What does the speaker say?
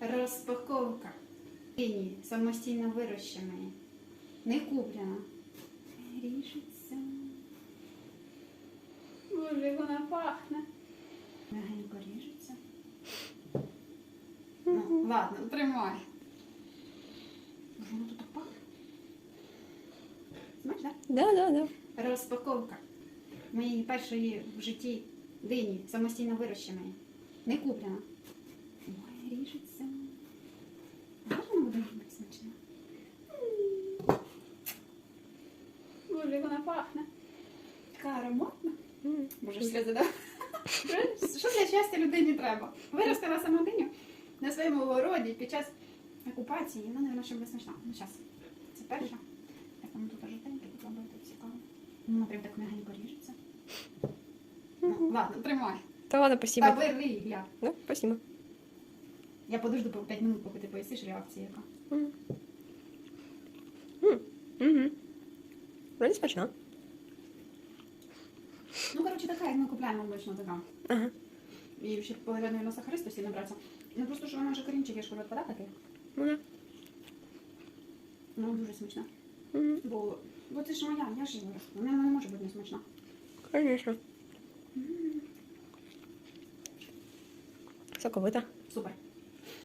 Розпаковка. Дині самостійно вирощеної. Не куплена. Ріжеться. Боже, вона пахне. Мягенько ріжеться. Ну, ладно, тримай. Боже, воно тут пахне. Знаєш, так? Да, да, да. Розпаковка моєї першої в житті дині самостійно вирощеної. Не куплена. Може вона буде бути смачна? Боже, як вона пахне. Така ароматна. Боже, сльози, да? Що для щастя людині треба? Виростила сама диню на своєму городі під час окупації. Ну, не щоб не смачна. Ну, зараз. Це перша. Так воно тут жовтеньке, попробуйте, цікаво. Ну, прям так мягенько ріжеться. Ну, ладно, тримай. Та ладно, Та спасибо. бери, гля. Ну, спасибо. Я подожду по 5 минут, поки ти поясниш реакцію яка. М. Мгм. Смачно. Ну, коротше, така, як ми купляємо обично така. Ага. І ще половиною на сахаристості набратися. Ну, просто, що вона вже корінчик, я ж кажу, відпадає такий. Ну да. Ну, дуже смачна. Мгм. Бо, бо це ж моя, я ж її виростила. Вона не може бути не смачна. Конечно. Соковито. Супер.